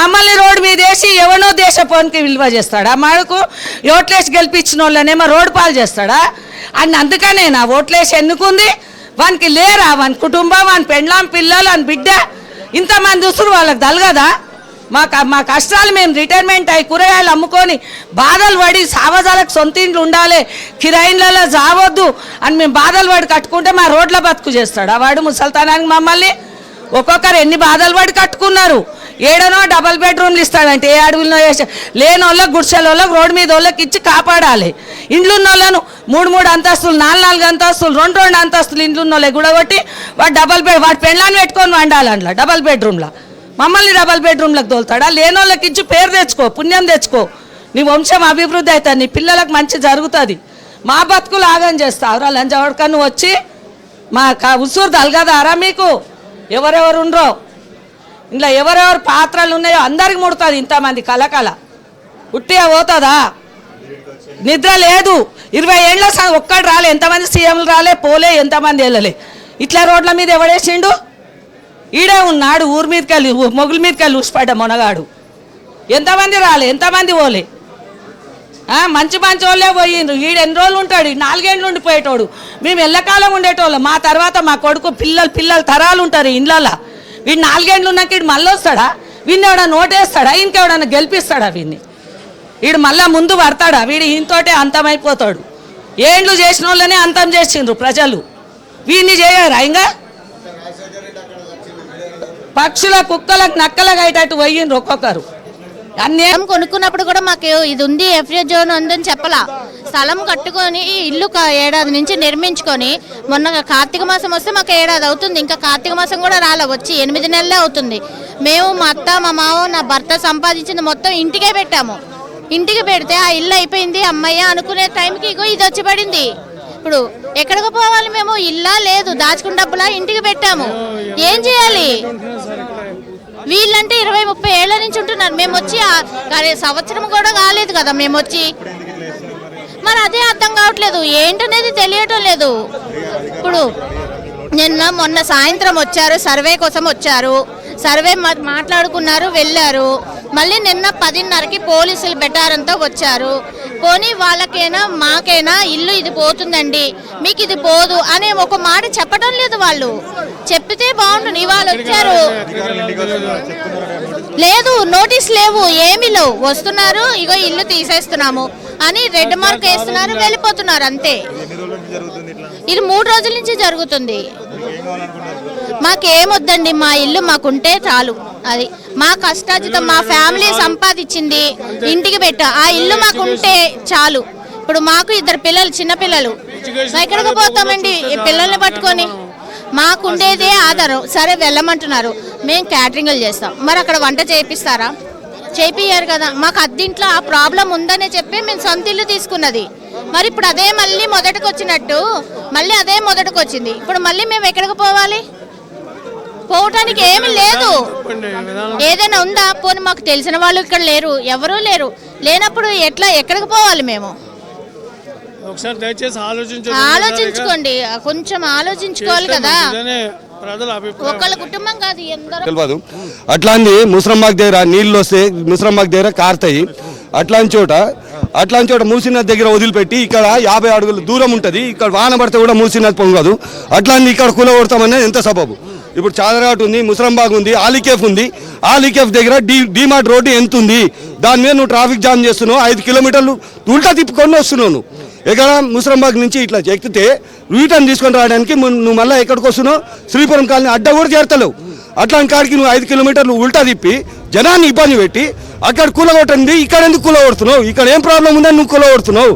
మమ్మల్ని రోడ్డు మీద వేసి ఎవనో దేశపోనికి విలువ చేస్తాడా? మాకు ఓట్లేసి గెలిపించిన వాళ్ళనేమో రోడ్డు పాలు చేస్తాడా? అని అందుకనే నా ఓట్లేసి ఎన్నుకుంది? వానికి లేరా? వాని కుటుంబం వాని పెండ్లాం పిల్లలు అని బిడ్డ? ఇంతమంది ఉసురు వాళ్ళకి తలగదా? మా మా కష్టాలు మేము రిటైర్మెంట్ అయ్యి కూరగాయలు అమ్ముకొని బాధలు పడి సావజాలకు సొంత ఇండ్లు ఉండాలి కిరాయిన్లలో జావద్దు అని మేము బాధలు పడి కట్టుకుంటే మా రోడ్ల బతుకు చేస్తాడు? ఆ వాడు ముసల్తానానికి మమ్మల్ని ఒక్కొక్కరు ఎన్ని బాధలు పడి కట్టుకున్నారు. ఏడనో డబల్ బెడ్రూమ్లు ఇస్తాడంటే ఏ అడవిలో లేని వాళ్ళకి గుడిసెల వాళ్ళకి రోడ్డు మీద వాళ్ళకి ఇచ్చి కాపాడాలి. ఇండ్లు ఉన్న వాళ్ళను మూడు మూడు అంతస్తులు నాలుగు నాలుగు అంతస్తులు రెండు రెండు అంతస్తులు ఇండ్లున్న వాళ్ళకి కూడా కొట్టి వాడు డబల్ బెడ్ వాడు పెళ్ళాన్ని పెట్టుకొని వండాలి అందులో డబల్ బెడ్రూమ్లో. మమ్మల్ని డబల్ బెడ్రూమ్లకు తోలుతాడా? లేని వాళ్ళకి ఇచ్చి పేరు తెచ్చుకో పుణ్యం తెచ్చుకో. నీ వంశం అభివృద్ధి అవుతుంది నీ పిల్లలకు మంచి జరుగుతుంది. మా బతుకులు ఆగం చేస్తావురా రా వచ్చి మా క- ఉసూరు తలగదారా మీకు? ఎవరెవరు ఉండరో. ఇంట్లో ఎవరెవరు పాత్రలు ఉన్నాయో అందరికి ముడుతుంది ఇంతమంది కలకల. ఉట్టిగా పోతుందా? నిద్ర లేదు. ఇరవై ఏళ్ళ ఒక్కడు రాలే ఎంతమంది సీఎంలు రాలే పోలే ఎంతమంది వెళ్ళలే. ఇట్లా రోడ్ల మీద ఎవడేసిండు? ఈడే ఉన్నాడు ఊరి మీదకి వెళ్ళి మొగుల మీదకి వెళ్ళి ఊసిపడ్డ మొనగాడు. ఎంతమంది రాలే ఎంతమంది పోలే. మంచి మంచి వాళ్ళే పోయిండ్రు. ఈడు ఎన్ని రోజులు ఉంటాడు? నాలుగేళ్ళు ఉండిపోయేటోడు మేము ఎల్లకాలం ఉండేటోళ్ళం. మా తర్వాత మా కొడుకు పిల్లలు పిల్లలు తరాలు ఉంటారు ఇండ్లలో వీడు నాలుగేళ్ళు ఉన్నాక వీడు మళ్ళీ వస్తాడా? వీడిని ఎవడన్నా ఓటేస్తాడా ఇంకెవడన్నా గెలిపిస్తాడా వీడిని? వీడు మళ్ళా ముందు పడతాడా? వీడు ఈయనతోటే అంతమైపోతాడు. ఏండ్లు చేసిన వాళ్ళనే అంతం చేసిండ్రు ప్రజలు. వీడిని చేయరా ఇంకా పక్షుల కుక్కలకు నక్కలకు అయ్యేటట్టు పోయిండ్రు ఒక్కొక్కరు. అన్నీ కొనుక్కున్నప్పుడు కూడా మాకు ఇది ఉంది ఎఫ్ఏ జోన్ ఉందని చెప్పలా. స్థలం కట్టుకొని ఈ ఇల్లు ఏడాది నుంచి నిర్మించుకొని మొన్న కార్తీక మాసం వస్తే మాకు ఏడాది అవుతుంది. ఇంకా కార్తీక మాసం కూడా రాలే వచ్చి ఎనిమిది నెలలే అవుతుంది. మేము మా అత్త మా మావ నా భర్త సంపాదించింది మొత్తం ఇంటికే పెట్టాము. ఇంటికి పెడితే ఆ ఇల్లు అయిపోయింది అమ్మయ్య అనుకునే టైంకి ఇగో ఇది వచ్చి పడింది. ఇప్పుడు ఎక్కడికి పోవాలి మేము? ఇల్లా లేదు దాచుకున్న డబ్బులా ఇంటికి పెట్టాము. ఏం చేయాలి? వీళ్ళంటే ఇరవై ముప్పై ఏళ్ళ నుంచి ఉంటున్నారు. మేము వచ్చి సంవత్సరం కూడా కాలేదు కదా మేము వచ్చి. మరి అదే అర్థం కావట్లేదు. ఏంటనేది తెలియటం లేదు. ఇప్పుడు నిన్న మొన్న సాయంత్రం వచ్చారు సర్వే కోసం వచ్చారు. సర్వే మా- మాట్లాడుకున్నారు వెళ్ళారు. మళ్ళీ నిన్న పదిన్నరకి పోలీసులు బెటారంతో వచ్చారు. పోనీ వాళ్ళకైనా మాకైనా ఇల్లు ఇది పోతుందండి మీకు ఇది పోదు అనే ఒక మాట చెప్పడం లేదు వాళ్ళు. చెప్తే బాగుంటుంది ఇవాళ వచ్చారు. లేదు నోటీస్ లేవు ఏమి లేవు. వస్తున్నారు ఇగో ఇల్లు తీసేస్తున్నాము అని రెడ్ మార్క్ వేస్తున్నారు వెళ్ళిపోతున్నారు అంతే. ఇది మూడు రోజుల నుంచి జరుగుతుంది. మాకేమొద్దండి మా ఇల్లు మాకుంటే చాలు. అది మా కష్టాజితం మా ఫ్యామిలీ సంపాదించింది ఇంటికి పెట్ట. ఆ ఇల్లు మాకుంటే చాలు. ఇప్పుడు మాకు ఇద్దరు పిల్లలు చిన్న పిల్లలు. ఎక్కడికి పోతామండి? ఈ పిల్లల్ని పట్టుకొని. మాకుండేదే ఆధారం. సరే వెళ్ళమంటున్నారు. మేము క్యాటరింగ్లు చేస్తాం. మరి అక్కడ వంట చేపిస్తారా? చేపియ్యారు కదా. మాకు అద్దింట్లో ఆ ప్రాబ్లం ఉందనే చెప్పి మేము సొంత ఇల్లు తీసుకున్నది. మరి ఇప్పుడు అదే మళ్ళీ మొదటికి వచ్చినట్టు మళ్ళీ అదే మొదటికి వచ్చింది ఇప్పుడు మళ్ళీ మేము ఎక్కడికి పోవాలి? పోవటానికి ఏమీ లేదు. ఏదైనా ఉందా? పోనీ మాకు తెలిసిన వాళ్ళు ఇక్కడ లేరు. ఎవరూ లేరు. లేనప్పుడు ఎట్లా ఎక్కడికి పోవాలి మేము? ఒకసారి దయచేసి ఆలోచించండి. ఆలోచించుకోండి. కొంచెం ఆలోచించుకోవాలి కదా. ప్రజల అభిప్రాయం. ఒకళ్ళ కుటుంబం కాదు ఎందరో తెలియదు. అట్లాంటి ముసరంబాగ్ దగ్గర నీళ్ళు వస్తే ముసరంబాగ్ దగ్గర కారుతాయి. అట్లాంటి చోట అట్లాంటి చోట మూసినది దగ్గర వదిలిపెట్టి ఇక్కడ యాభై అడుగుల దూరం ఉంటుంది. ఇక్కడ వాన పడితే కూడా మూసినది పొంగదు. అట్లాంటి ఇక్కడ కూల కొడతామనేది ఎంత సబబు? ఇప్పుడు చాదరఘాట్ ఉంది ముసరంబాగ్ ఉంది ఆలికేఫ్ ఉంది. ఆలికేఫ్ దగ్గర డీ డీమార్ట్ రోడ్డు ఎంత ఉంది? దాని మీద నువ్వు ట్రాఫిక్ జామ్ చేస్తున్నావు ఐదు కిలోమీటర్లు ఉల్టా తిప్పుకొని వస్తున్నావు నువ్వు. ఎక్కడ ముసరంబాగ్ నుంచి ఇట్లా ఎక్కితే యూటర్న్ తీసుకొని రావడానికి నువ్వు మళ్ళీ ఎక్కడికి వస్తున్నావు? శ్రీపురం కాలనీ అడ్డ కూడా చేరతలేవు. అట్లాంటి కాడికి నువ్వు ఐదు కిలోమీటర్లు ఉల్టా తిప్పి జనాన్ని ఇబ్బంది పెట్టి అక్కడ కూలగొట్టండి ఇక్కడ ఎందుకు కూలగొడుతున్నావు? ఇక్కడ ఏం ప్రాబ్లం ఉందని నువ్వు కూలగొడుతున్నావు?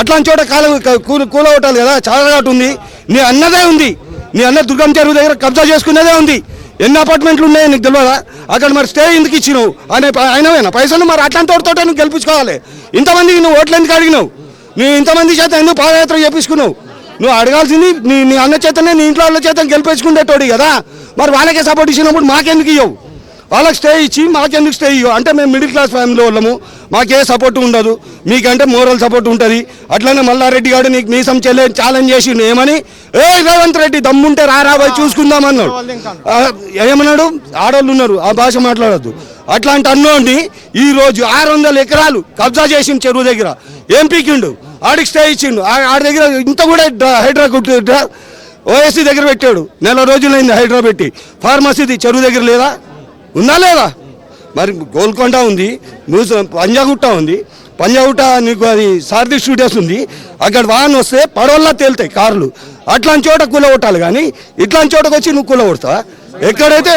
అట్లాంటి చోట కాలం కూల కూలగొట్టాలి కదా చాలా ఉంది. నీ అన్నదే ఉంది. నీ అన్న దుర్గం చెరువు దగ్గర కబ్జా చేసుకునేదే ఉంది. ఎన్ని అపార్ట్మెంట్లు ఉన్నాయో నీకు తెలియదా? అక్కడ మరి స్టే ఎందుకు ఇచ్చినావు? అనే ప- పైసలు మరి అట్లాంటి వాడితోటే నువ్వు గెలిపించుకోవాలి. ఇంతమందికి నువ్వు ఓట్లు ఎందుకు అడిగినావు? నువ్వు ఇంతమంది చేత ఎందుకు పాదయాత్ర చేపించుకున్నావు? నువ్వు అడగాల్సింది నీ నీ అన్న చేతనే నీ ఇంట్లో వాళ్ళ చేత గెలిపించుకునేటోడి కదా. మరి వాళ్ళకే సపోర్ట్ ఇచ్చినప్పుడు మాకెందుకు ఇవ్వవు వాళ్ళకి స్టే ఇచ్చి మాకెందుకు స్టే ఇయ్యో? అంటే మేము మిడిల్ క్లాస్ ఫ్యామిలీ వాళ్ళము. మాకే సపోర్ట్ ఉండదు. మీకంటే మోరల్ సపోర్ట్ ఉంటుంది. అట్లనే మల్లారెడ్డి గారు నీకు మీసం చెల్లె ఛాలెంజ్ చేసి ఏమని? ఏ రేవంత్ రెడ్డి దమ్ముంటే రారా పోయి చూసుకుందాం అన్నాడు. ఏమన్నాడు? ఆడవాళ్ళు ఉన్నారు. ఆ భాష మాట్లాడద్దు. అట్లాంటి అన్నోండి ఈ రోజు ఆరు వందల ఎకరాలు కబ్జా చేసిండు చెరువు దగ్గర. ఏం పీకిండు ఆడికి స్టే ఇచ్చిండు. ఆడి దగ్గర ఇంత కూడా హైడ్రా కుట్టు ఓఎస్సీ దగ్గర పెట్టాడు. నెల రోజులైంది హైడ్రా పెట్టి. ఫార్మసీది చెరువు దగ్గర లేదా? ఉందా లేదా? మరి గోల్కొండ ఉంది పంజాగుట్ట ఉంది. పంజాగుట్ట నీకు అది సారథి స్టూడియోస్ ఉంది. అక్కడ వాహనం వస్తే పడవల్లా తేలుతాయి కార్లు. అట్లాంటి చోట కుల కొట్టాలి కానీ ఇట్లాంటి చోటకు వచ్చి నువ్వు కుల కొడతావా ఎక్కడైతే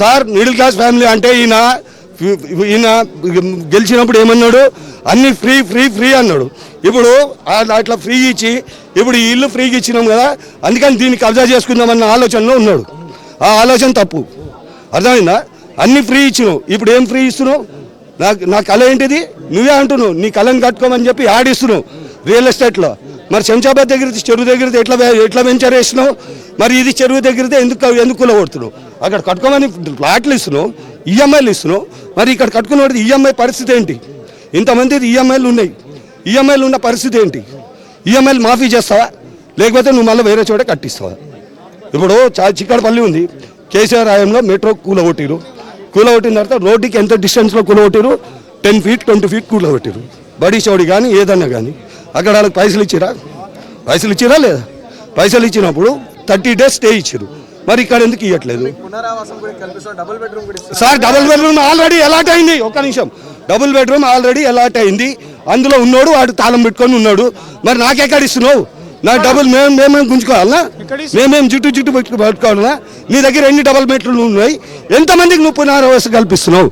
సార్ మిడిల్ క్లాస్ ఫ్యామిలీ అంటే ఈయన ఈయన గెలిచినప్పుడు ఏమన్నాడు? అన్ని ఫ్రీ ఫ్రీ ఫ్రీ అన్నాడు. ఇప్పుడు అట్లా ఫ్రీ ఇచ్చి ఇప్పుడు ఈ ఇల్లు ఫ్రీగా ఇచ్చినాం కదా అందుకని దీన్ని కబ్జా చేసుకుందామన్న ఆలోచనలో ఉన్నాడు. ఆ ఆలోచన తప్పు. అర్థమైందా? అన్ని ఫ్రీ ఇచ్చినావు. ఇప్పుడు ఏం ఫ్రీ ఇస్తున్నావు? నాకు నా కళ ఏంటిది? నువ్వే అంటున్నావు. నీ కళను కట్టుకోమని చెప్పి ఆడిస్తున్నావు రియల్ ఎస్టేట్లో. మరి శంషాబాద్ దగ్గర చెరువు దగ్గర ఎట్లా ఎట్లా వెంచర్ వేసినావు? మరి ఇది చెరువు దగ్గరదే ఎందుకు ఎందుకు కూలగొడుతున్నావు? అక్కడ కట్టుకోమని ప్లాట్లు ఇస్తున్నావు ఈఎంఐలు ఇస్తున్నావు. మరి ఇక్కడ కట్టుకున్నవాడి ఈఎంఐ పరిస్థితి ఏంటి? ఇంతమంది ఈఎంఐలు ఉన్నాయి. ఈఎంఐలు ఉన్న పరిస్థితి ఏంటి? ఈఎంఐలు మాఫీ చేస్తావా? లేకపోతే నువ్వు మళ్ళీ వేరే చోట కట్టిస్తావా? ఇప్పుడు చిక్కడపల్లి ఉంది. కేసీఆర్ హయాంలో మెట్రో కూలగొట్టిరు. కూలగొట్టిన తర్వాత రోడ్డుకి ఎంత డిస్టెన్స్లో కూలగొట్టిరు? టెన్ ఫీట్ ట్వంటీ ఫీట్ కూలగొట్టిరు. బడి చౌడి కానీ ఏదన్నా కానీ అక్కడ వాళ్ళకి పైసలు ఇచ్చిరా? పైసలు ఇచ్చిరా లేదా? పైసలు ఇచ్చినప్పుడు థర్టీ డేస్ స్టే ఇచ్చారు. మరి ఇక్కడ ఎందుకు ఇవ్వట్లేదు sir double bedroom already allot అయింది. ఒక్క నిమిషం. డబుల్ బెడ్రూమ్ ఆల్రెడీ అలాట్ అయింది. అందులో ఉన్నాడు వాడు తాళం పెట్టుకొని ఉన్నాడు. మరి నాకెక్కడ ఇస్తున్నావు? నా డబుల్ మేము మేమేం గుంజుకోవాలనా? మేమేం జుట్టు జుట్టు పెట్టు పట్టుకోవాలనా? నీ దగ్గర ఎన్ని డబుల్ బెడ్రూమ్లు ఉన్నాయి? ఎంతమందికి నువ్వు పునరావాసం కల్పిస్తున్నావు?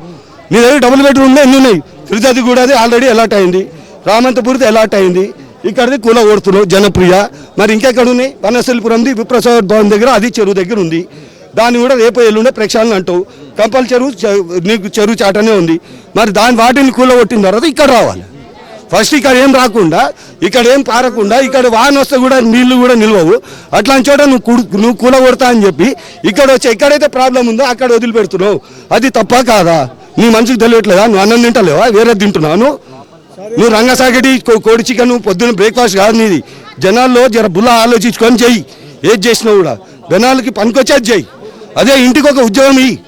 నీ దగ్గర డబుల్ బెడ్రూమ్లు ఎన్ని ఉన్నాయి? తిరుపతి కూడా అది ఆల్రెడీ అలాట్ అయింది. రామంతపూర్ది అలాట్ అయింది. ఇక్కడది కూల కొడుతున్నావు జనప్రియ. మరి ఇంకెక్కడ ఉన్నాయి? వనశలిపురంది విప్రసాద్ భవన్ దగ్గర అది చెరువు దగ్గర ఉంది. దాన్ని కూడా రేపు ఎల్లుండే ప్రక్షాళన అంటావు. కంపల్ చెరువు నీకు చెరువు చాటనే ఉంది. మరి దాని వాటిని కూలగొట్టిన తర్వాత ఇక్కడ రావాలి. ఫస్ట్ ఇక్కడ ఏం రాకుండా ఇక్కడ ఏం పారకుండా ఇక్కడ వాన వస్తే కూడా నీళ్ళు కూడా నిల్వవు. అట్లాంటి చోట నువ్వు కుడు నువ్వు కూలగొడతా అని చెప్పి ఇక్కడ వచ్చి ఎక్కడైతే ప్రాబ్లం ఉందో అక్కడ వదిలిపెడుతున్నావు. అది తప్ప కాదా? నీ మనిషికి తెలియట్లేదా? నువ్వు అన్నం తింటలేవా? వేరే తింటున్నావు. నువ్వు నువ్వు రంగసాగటి కో- కోడి చికెన్ పొద్దున్న బ్రేక్ఫాస్ట్ కాదు నీది. జనాల్లో జర బుల్ల ఆలోచించుకొని చెయ్యి. ఏది చేసినా కూడా జనాలకి పనికొచ్చేది చెయ్యి. అదే ఇంటికి ఒక ఉద్యోగం ఇయ్యి.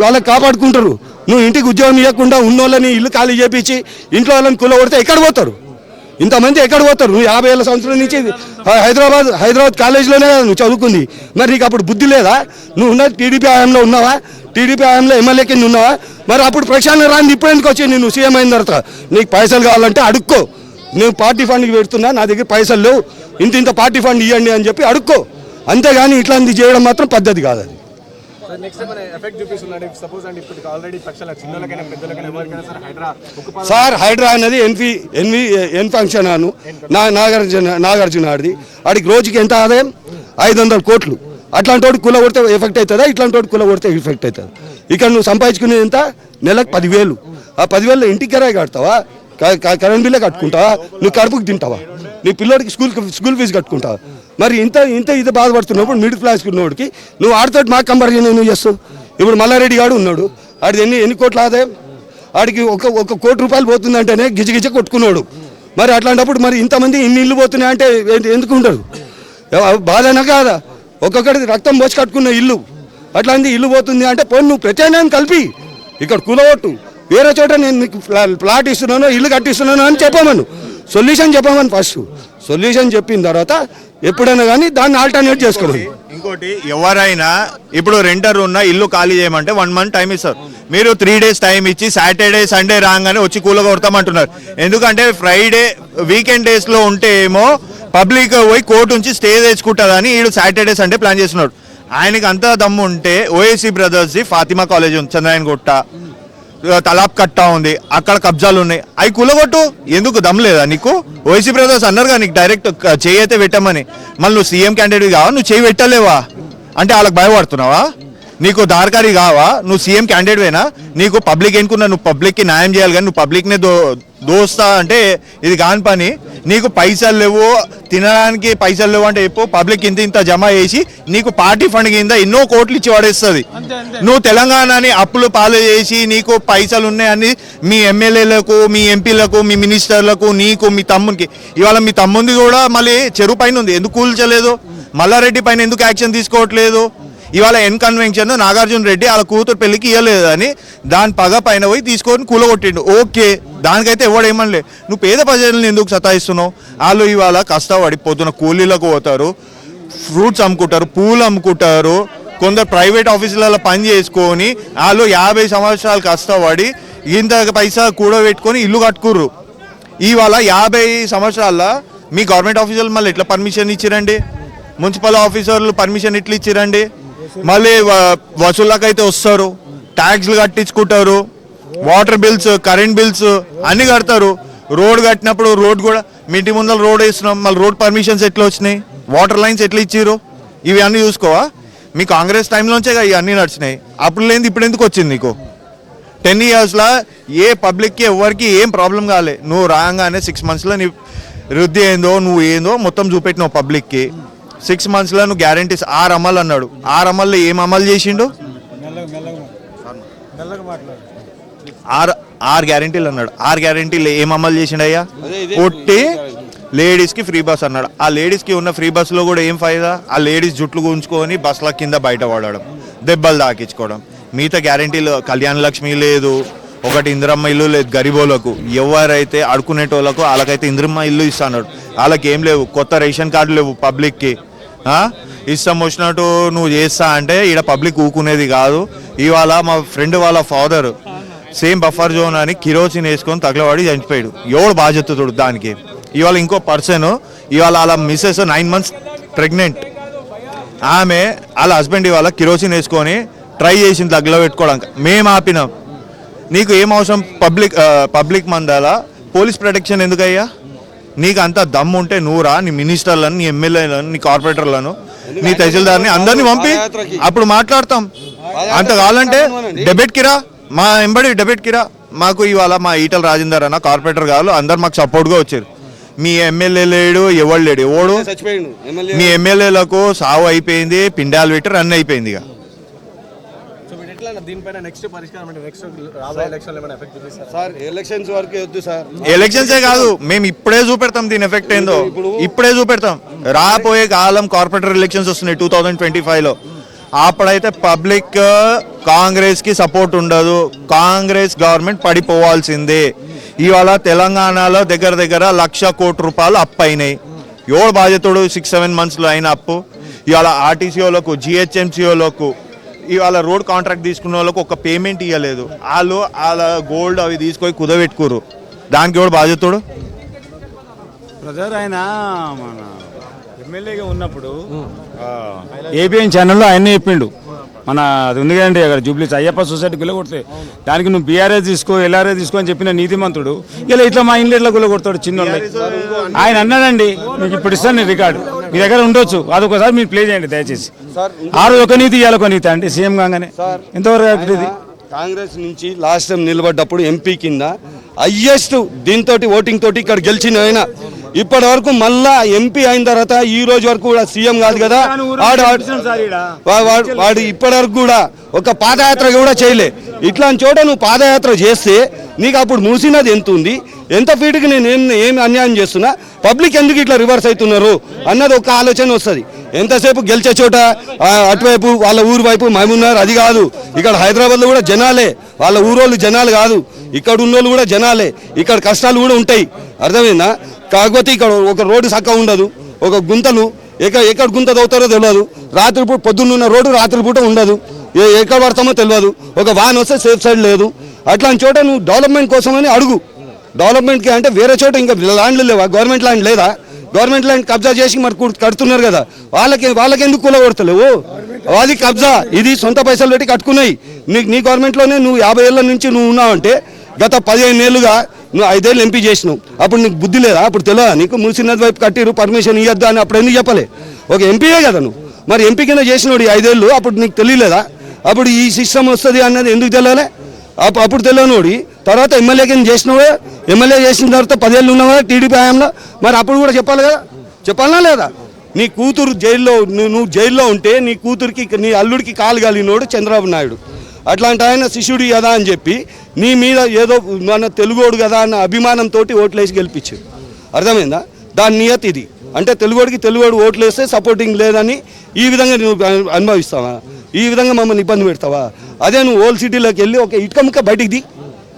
వాళ్ళకి కాపాడుకుంటారు. నువ్వు ఇంటికి ఉద్యోగం ఇవ్వకుండా ఉన్నోళ్ళని ఇల్లు ఖాళీ చేపించి ఇంట్లో వాళ్ళని కుల కొడితే ఎక్కడ పోతారు? ఇంతమంది ఎక్కడ పోతారు? నువ్వు యాభై ఏళ్ళ సంవత్సరం నుంచి హైదరాబాద్ హైదరాబాద్ కాలేజీలోనే కదా నువ్వు చదువుకుంది. మరి నీకు అప్పుడు బుద్ధి లేదా? నువ్వు ఉన్న టీడీపీ హయాంలో ఉన్నావా? టీడీపీ హయాంలో ఎమ్మెల్యే కింద ఉన్నావా? మరి అప్పుడు ప్రశాంత్ రాని ఇప్పుడు ఎందుకు వచ్చి నువ్వు సీఎం అయిన తర్వాత నీకు పైసలు కావాలంటే అడుక్కో. నేను పార్టీ ఫండ్కి పెడుతున్నా నా దగ్గర పైసలు లేవు. ఇంత ఇంత పార్టీ ఫండ్ ఇవ్వండి అని చెప్పి అడుక్కో. అంతేగాని ఇట్లాంటిది చేయడం మాత్రం పద్ధతి కాదు అది. నెక్స్ట్ మన ఎఫెక్ట్ చూపిస్తుందండి సపోజ్ అండి ఇప్పుడు ఆల్రెడీ పక్షాల చిన్నలకైనా పెద్దలకైనా ఎవరికైనా సార్ హైడ్రా సార్ హైడ్రా అనేది ఎన్వి ఎన్వి ఎన్ ఫంక్షన్ అను. నా నాగార్జున నాగార్జున ఆడిది. ఆడికి రోజుకి ఎంత ఆదాయం? ఐదు వందల కోట్లు. అట్లాంటి వాడు కుల కొడితే ఎఫెక్ట్ అవుతుందా ఇట్లాంటి వాడు కుల కొడితే ఎఫెక్ట్ అవుతుంది ఇక్కడ నువ్వు సంపాదించుకునేది ఎంత? నెలకు పదివేలు. ఆ పదివేలు ఇంటికి కిరాయి కడతావా? కరెంట్ బిల్లే కట్టుకుంటావా? నువ్వు కడుపుకి తింటావా? నీ పిల్లడికి స్కూల్ స్కూల్ ఫీజు కట్టుకుంటావా? మరి ఇంత ఇంత ఇది బాధపడుతున్నప్పుడు మిడిల్ క్లాస్ ఉన్నోడికి నువ్వు ఆడితోటి మాకు కంపారిజన్ నువ్వు చేస్తావు? ఇప్పుడు మల్లారెడ్డి గాడు ఉన్నాడు ఆడిది ఎన్ని ఎన్ని కోట్ల ఆదాయం? ఆడికి ఒక ఒక కోటి రూపాయలు పోతుందంటేనే గిజగిజ కొట్టుకున్నాడు. మరి అట్లాంటప్పుడు మరి ఇంతమంది ఇన్ని ఇల్లు పోతున్నాయి అంటే ఎందుకు ఉండదు బాధనా కాదా? ఒక్కొక్కటి రక్తం పోసి కట్టుకున్న ఇల్లు. అట్లాంటి ఇల్లు పోతుంది అంటే పోను నువ్వు ప్రత్యామ్నాయం కలిపి ఇక్కడ కూలగొట్టు. వేరే చోట నేను నీకు ప్లా- ప్లాట్ ఇస్తున్నాను ఇల్లు కట్టిస్తున్నాను అని చెప్పామను. సొల్యూషన్ చెప్పమని ఫస్ట్. సొల్యూషన్ చెప్పిన తర్వాత ఎప్పుడైనా కానీ దాన్ని ఆల్టర్నేట్ చేసుకోండి ఇంకోటి ఎవరైనా ఇప్పుడు రెంటర్ ఉన్న ఇల్లు ఖాళీ చేయమంటే వన్ మంత్ టైం ఇస్తారు. మీరు త్రీ డేస్ టైం ఇచ్చి సాటర్డే సండే రాగానే వచ్చి కూల కొడతామంటున్నారు. ఎందుకంటే ఫ్రైడే వీకెండ్ డేస్లో ఉంటే ఏమో పబ్లిక్ పోయి కోర్టు నుంచి స్టే తెచ్చుకుంటుందని వీడు సాటర్డే సండే ప్లాన్ చేస్తున్నాడు. ఆయనకి అంత దమ్ము ఉంటే ఓఏసీ బ్రదర్స్ది ఫాతిమా కాలేజ్ ఉంది చంద్రాయన్ గుట్ట. తలాబ్ కట్టా ఉంది. అక్కడ కబ్జాలు ఉన్నాయి. అవి కులగొట్టు. ఎందుకు దమ్ లేదా నీకు? ఓసీ బ్రదర్స్ అన్నారుగా నీకు డైరెక్ట్ చేయి అయితే పెట్టమని. మళ్ళీ నువ్వు సీఎం క్యాండిడేట్ కావా? నువ్వు చేయి పెట్టలేవా? అంటే వాళ్ళకి భయపడుతున్నావా? నీకు దారకారి కావా? నువ్వు సీఎం క్యాండిడేట్వేనా నీకు పబ్లిక్ ఎన్నుకున్నా నువ్వు పబ్లిక్కి న్యాయం చేయాలి కానీ నువ్వు పబ్లిక్నే దో దోస్తా అంటే ఇది కాని పని. నీకు పైసలు లేవు తినడానికి పైసలు లేవు అంటే చెప్పు పబ్లిక్ ఇంత ఇంత జమ చేసి నీకు పార్టీ ఫండ్ కింద ఎన్నో కోట్లు ఇచ్చి పడేస్తుంది. నువ్వు తెలంగాణని అప్పులు పాలు చేసి నీకు పైసలు ఉన్నాయని మీ ఎమ్మెల్యేలకు మీ ఎంపీలకు మీ మినిస్టర్లకు నీకు మీ తమ్మునికి. ఇవాళ మీ తమ్ముంది కూడా మళ్ళీ చెరువు పైన ఉంది. ఎందుకు కూల్చలేదు? మల్లారెడ్డి పైన ఎందుకు యాక్షన్ తీసుకోవట్లేదు? ఇవాళ ఎన్ కన్వెన్షన్ నాగార్జున రెడ్డి వాళ్ళ కూతురు పెళ్ళికి ఇవ్వలేదు అని దాని పగ పైన పోయి తీసుకొని కూలగొట్టిండు. ఓకే దానికైతే ఎవడు ఏమనలే. నువ్వు పేద ప్రజలను ఎందుకు సతాయిస్తున్నావు? వాళ్ళు ఇవాళ కష్టపడి పొద్దున కూలీలకు పోతారు ఫ్రూట్స్ అమ్ముకుంటారు పూలు అమ్ముకుంటారు కొందరు ప్రైవేట్ ఆఫీసులలో పని చేసుకొని వాళ్ళు యాభై సంవత్సరాలు కష్టపడి ఇంత పైసా కూడబెట్టుకొని ఇల్లు కట్టుకుర్రు. ఇవాళ యాభై సంవత్సరాల్లో మీ గవర్నమెంట్ ఆఫీసర్లు మళ్ళీ ఎట్లా పర్మిషన్ ఇచ్చిరండి? మున్సిపల్ ఆఫీసర్లు పర్మిషన్ ఎట్లా ఇచ్చిరండి? మళ్ళీ వ- వసూళ్ళకైతే వస్తారు. ట్యాక్స్లు కట్టించుకుంటారు. వాటర్ బిల్స్ కరెంట్ బిల్స్ అన్ని కడతారు. రోడ్ కట్టినప్పుడు రోడ్ కూడా మీ ఇంటి ముందర రోడ్ వేస్తున్నాం. మళ్ళీ రోడ్ పర్మిషన్స్ ఎట్లా వచ్చినాయి? వాటర్ లైన్స్ ఎట్లా ఇచ్చిర్రు? ఇవి అన్నీ చూసుకోవా? మీ కాంగ్రెస్ టైంలోంచే ఇవన్నీ నడిచినాయి. అప్పుడు లేని ఇప్పుడు ఎందుకు వచ్చింది నీకు? టెన్ ఇయర్స్లో ఏ పబ్లిక్కి ఎవరికి ఏం ప్రాబ్లం కాలే. నువ్వు రాగానే సిక్స్ మంత్స్లో నీ వృద్ధి ఏందో నువ్వు ఏందో మొత్తం చూపెట్టినావు పబ్లిక్కి సిక్స్ మంత్స్లో నువ్వు గ్యారంటీస్ ఆరు అమలు అన్నాడు. ఆరు అమల్లో ఏం అమలు చేసిండు? ఆరు ఆరు గ్యారంటీలు అన్నాడు. ఆరు గ్యారంటీలు ఏం అమలు చేసిండయ్యా? ఒట్టి లేడీస్కి ఫ్రీ బస్ అన్నాడు. ఆ లేడీస్కి ఉన్న ఫ్రీ బస్సులో కూడా ఏం ఫైదా ఆ లేడీస్ జుట్లు గుంజుకొని బస్సుల కింద బయట పడడం దెబ్బలు తాకించుకోవడం. మిగతా గ్యారంటీలు కళ్యాణ లక్ష్మి లేదు ఒకటి ఇందిరమ్మ ఇల్లు లేదు గరీబోలకు ఎవరైతే అడుకునేటోళ్ళకు వాళ్ళకైతే ఇందిరమ్మ ఇల్లు ఇస్తాడు వాళ్ళకి ఏం లేవు కొత్త రేషన్ కార్డు లేవు పబ్లిక్కి? ఇష్టం వచ్చినట్టు నువ్వు చేస్తా అంటే ఈడ పబ్లిక్ ఊకునేది కాదు. ఇవాళ మా ఫ్రెండ్ వాళ్ళ ఫాదర్ సేమ్ బఫర్ జోన్ అని కిరోసిన్ వేసుకొని తగలవాడి చనిపోయాడు. ఎవడు బాధ్యతడు దానికి? ఇవాళ ఇంకో పర్సన్ ఇవాళ వాళ్ళ మిస్సెస్ నైన్ మంత్స్ ప్రెగ్నెంట్ ఆమె వాళ్ళ హస్బెండ్ ఇవాళ కిరోసిన్ వేసుకొని ట్రై చేసింది తగ్గలో పెట్టుకోవడానికి మేము ఆపినాం. నీకు ఏం అవసరం? పబ్లిక్ పబ్లిక్ మందాల? పోలీస్ ప్రొటెక్షన్ ఎందుకయ్యా? నీకు అంత దమ్ము ఉంటే నువ్వురా నీ మినిస్టర్లను నీ ఎమ్మెల్యేలను నీ కార్పొరేటర్లను నీ తహసీల్దార్ని అందరినీ పంపి అప్పుడు మాట్లాడతాం. అంత కావాలంటే డెబిట్ కిరా మా ఎంబడి డెబిట్ కిరా మాకు ఇవాళ మా ఈటల రాజేందర్ అన్న కార్పొరేటర్ గారు అందరు మాకు సపోర్ట్గా వచ్చారు. మీ ఎమ్మెల్యే లేడు ఎవడు లేడు? ఎవడు? మీ ఎమ్మెల్యేలకు సావు అయిపోయింది పిండాలు పెట్టి రన్ అయిపోయింది ఇక. దీనిపైన నెక్స్ట్ పరిష్కారం అంటే నెక్స్ట్ రాబోయే ఎలక్షన్ ఏమైనా ఎఫెక్ట్ చూపిస్తారు? సార్ ఎలక్షన్స్ వరకు వద్దు సార్. ఎలక్షన్సే కాదు మేము ఇప్పుడే చూపెడతాం దీని ఎఫెక్ట్ ఏందో. ఇప్పుడే చూపెడతాం. రాబోయే కాలం కార్పొరేటర్ ఎలక్షన్స్ వస్తున్నాయి టూ థౌజండ్ ట్వంటీ ఫైవ్లో అప్పుడైతే పబ్లిక్ కాంగ్రెస్కి సపోర్ట్ ఉండదు. కాంగ్రెస్ గవర్నమెంట్ పడిపోవాల్సిందే. ఇవాళ తెలంగాణలో దగ్గర దగ్గర లక్ష కోటి రూపాయలు అప్పు అయినాయి. ఎవడు బాధ్యతడు సిక్స్ సెవెన్ మంత్స్లో అయిన అప్పు ఇవాళ ఆర్టీసీఓలకు జిహెచ్ఎంసీఓలకు ఇవాళ రోడ్ కాంట్రాక్ట్ తీసుకున్న వాళ్ళకు ఒక పేమెంట్ ఇవ్వలేదు వాళ్ళు వాళ్ళ గోల్డ్ అవి తీసుకొని కుదబెట్టుకోరు దానికి ఎవడు బాధ్యతడు బ్రదర్ ఆయన మన ఎమ్మెల్యేగా ఉన్నప్పుడు ఏబిఎన్ ఛానల్లో ఆయనే చెప్పిండు. మన అది ఉంది కదండి అక్కడ జూబ్లీస్ అయ్యప్ప సొసైటీ గుల్లగొడితే. దానికి నువ్వు బీఆర్ఎస్ తీసుకో ఎల్ఆర్ఎస్ తీసుకో అని చెప్పిన నీతిమంతుడు ఇలా ఇట్లా మా ఇంట్లో ఇట్లా గుల్లగొడతాడు చిన్న ఆయన అన్నాడండి మీకు ఇప్పుడు ఇస్తాను నేను రికార్డు. మీ దగ్గర ఉండొచ్చు. అది ఒకసారి మీరు ప్లే చేయండి దయచేసి. ఆ రోజు ఒక నీతి ఇవాళ ఒక నీతి అంటే సీఎం కాగానే. ఎంతవరకు ఇది? కాంగ్రెస్ నుంచి లాస్ట్ టైం నిలబడ్డప్పుడు ఎంపీ కింద హయ్యెస్ట్ దీంతో ఓటింగ్ తోటి ఇక్కడ గెలిచిన ఆయన. ఇప్పటి వరకు మళ్ళా ఎంపీ అయిన తర్వాత ఈ రోజు వరకు కూడా సీఎం కాదు కదా. వాడు వాడు ఇప్పటి వరకు కూడా ఒక పాదయాత్ర కూడా చేయలే. ఇట్లాంటి చోట నువ్వు పాదయాత్ర చేస్తే నీకు అప్పుడు మూసినది ఎంత ఉంది? ఎంత ఫీటుకి నేను ఏం ఏం అన్యాయం చేస్తున్నా? పబ్లిక్ ఎందుకు ఇట్లా రివర్స్ అవుతున్నారు? అన్నది ఒక ఆలోచన వస్తుంది. ఎంతసేపు గెలిచే చోట అటువైపు వాళ్ళ ఊరు వైపు మేమున్నారు? అది కాదు. ఇక్కడ హైదరాబాద్లో కూడా జనాలే. వాళ్ళ ఊరోళ్ళు జనాలు కాదు. ఇక్కడ ఉన్నోళ్ళు కూడా జనాలే. ఇక్కడ కష్టాలు కూడా ఉంటాయి. అర్థమైందా? కాకపోతే ఇక్కడ ఒక రోడ్డు చక్కగా ఉండదు. ఒక గుంతలు. ఎక్కడ ఎక్కడ గుంత తవ్వుతారో తెలియదు. రాత్రిపూట పొద్దున్న రోడ్డు రాత్రిపూట ఉండదు. ఏ- ఎక్కడ పడతామో తెలియదు. ఒక వాన్ వస్తే సేఫ్ సైడ్ లేదు. అట్లాంటి చోట నువ్వు డెవలప్మెంట్ కోసమని అడుగు. డెవలప్మెంట్కి అంటే వేరే చోట ఇంకా ల్యాండ్లు లేవా? గవర్నమెంట్ ల్యాండ్ లేదా? గవర్నమెంట్ ల్యాండ్ కబ్జా చేసి మరి కడుతున్నారు కదా. వాళ్ళకి వాళ్ళకి ఎందుకు కూలగొడతలేవు అది కబ్జా. ఇది సొంత పైసలు పెట్టి కట్టుకున్నాయి. నీ నీ గవర్నమెంట్లోనే నువ్వు యాభై ఏళ్ళ నుంచి నువ్వు ఉన్నావంటే గత పదిహేను ఏళ్ళుగా నువ్వు ఐదేళ్ళు ఎంపీ చేసినావు. అప్పుడు నీకు బుద్ధి లేదా? అప్పుడు తెలియదా నీకు? మూసినది వైపు కట్టిరు పర్మిషన్ ఇవ్వద్దు అని అప్పుడు ఎందుకు చెప్పలే? ఒక ఎంపీయే కదా నువ్వు. మరి ఎంపీ కింద చేసినోడు ఐదేళ్ళు అప్పుడు నీకు తెలియలేదా? అప్పుడు ఈ సిస్టమ్ వస్తుంది అన్నది ఎందుకు తెలియలే అప్పుడు అప్పుడు తెలియనోడి తర్వాత ఎమ్మెల్యే కింద చేసినావే ఎమ్మెల్యే చేసిన తర్వాత పదేళ్ళు ఉన్నావా టీడీపీ హయాంలో? మరి అప్పుడు కూడా చెప్పాలి కదా? చెప్పాలనా లేదా? నీ కూతురు జైల్లో నువ్వు జైల్లో ఉంటే నీ కూతురికి నీ అల్లుడికి కాలు కలిగినోడు చంద్రబాబు నాయుడు. అట్లాంటి ఆయన శిష్యుడు కదా అని చెప్పి నీ మీద ఏదో మన తెలుగోడు కదా అన్న అభిమానంతో ఓట్లేసి గెలిపించాడు. అర్థమైందా? దాని నియతి ఇది. అంటే తెలుగోడికి తెలుగోడు ఓట్లు వేస్తే సపోర్టింగ్ లేదని ఈ విధంగా నువ్వు అనుభవిస్తావా? ఈ విధంగా మమ్మల్ని ఇబ్బంది పెడతావా? అదే నువ్వు ఓల్డ్ సిటీలోకి వెళ్ళి ఒక ఇటుక ముక్క బయటికి ది.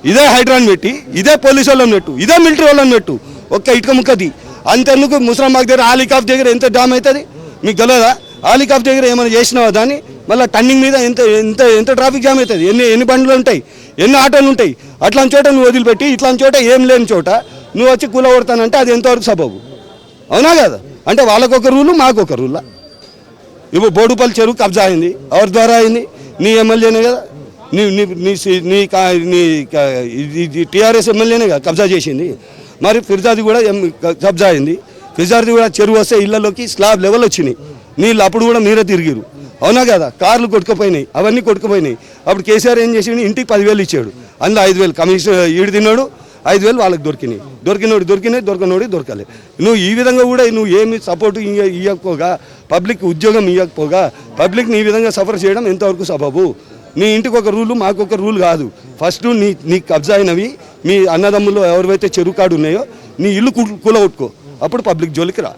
ఇదే హైడ్రాన్ పెట్టి ఇదే పోలీసు వాళ్ళని పెట్టు ఇదే మిలిటరీ వాళ్ళని పెట్టు. ఒక్క ఇటుక ముక్కది. అంతెందుకు ముసరాంబాగ్ దగ్గర ఆలికాఫ్ దగ్గర ఎంత డామ్ అవుతుంది? మీకు తెలియదా ఆలికాఫ్ దగ్గర ఏమైనా చేసినావా దాన్ని? మళ్ళీ టర్నింగ్ మీద ఎంత ఎంత ఎంత ట్రాఫిక్ జామ్ అవుతుంది? ఎన్ని ఎన్ని బండ్లు ఉంటాయి? ఎన్ని ఆటోలు ఉంటాయి? అట్లాంటి చోట నువ్వు వదిలిపెట్టి ఇట్లాంటి చోట ఏం లేని చోట నువ్వు వచ్చి కూలగొడతానంటే అది ఎంతవరకు సబబు? అవునా కదా? అంటే వాళ్ళకొక రూలు మాకు ఒక రూలా. ఇప్పుడు బోడుపల్లి చెరువు కబ్జా అయింది. ఎవరి ద్వారా అయింది? నీ ఎమ్మెల్యేనే కదా. నీ నీ నీ నీ నీ టీఆర్ఎస్ ఎమ్మెల్యేనే కబ్జా చేసింది. మరి ఫిర్జాది కూడా కబ్జా అయింది. ఫిర్జాది కూడా చెరువు వస్తే ఇళ్ళలోకి స్లాబ్ లెవెల్ వచ్చినాయి. నీళ్ళు అప్పుడు కూడా మీరే తిరిగిరు అవునా కదా? కార్లు కొట్టుకుపోయినాయి అవన్నీ కొట్టుకుపోయినాయి. అప్పుడు కేసీఆర్ ఏం చేసిండు? ఇంటికి పదివేలు ఇచ్చాడు. అందులో ఐదు వేలు కమిషన్ ఈడు తిన్నాడు. ఐదు వేలు వాళ్ళకి దొరికినాయి. దొరికినోడు దొరికినాయి దొరకనోడి దొరకలే నువ్వు ఈ విధంగా కూడా నువ్వు ఏమి సపోర్ట్ ఇవ్వకపోగా పబ్లిక్ ఉద్యోగం ఇవ్వకపోగా పబ్లిక్ నీ విధంగా సఫర్ చేయడం ఎంతవరకు సబబు? మీ ఇంటికి ఒక రూలు మాకు ఒక రూల్ కాదు. ఫస్ట్ నీ నీ కబ్జా అయినవి మీ అన్నదమ్ములు ఎవరివైతే చెరుకాడు ఉన్నాయో నీ ఇల్లు కూలగొట్టుకో. అప్పుడు పబ్లిక్ జోలికి రా.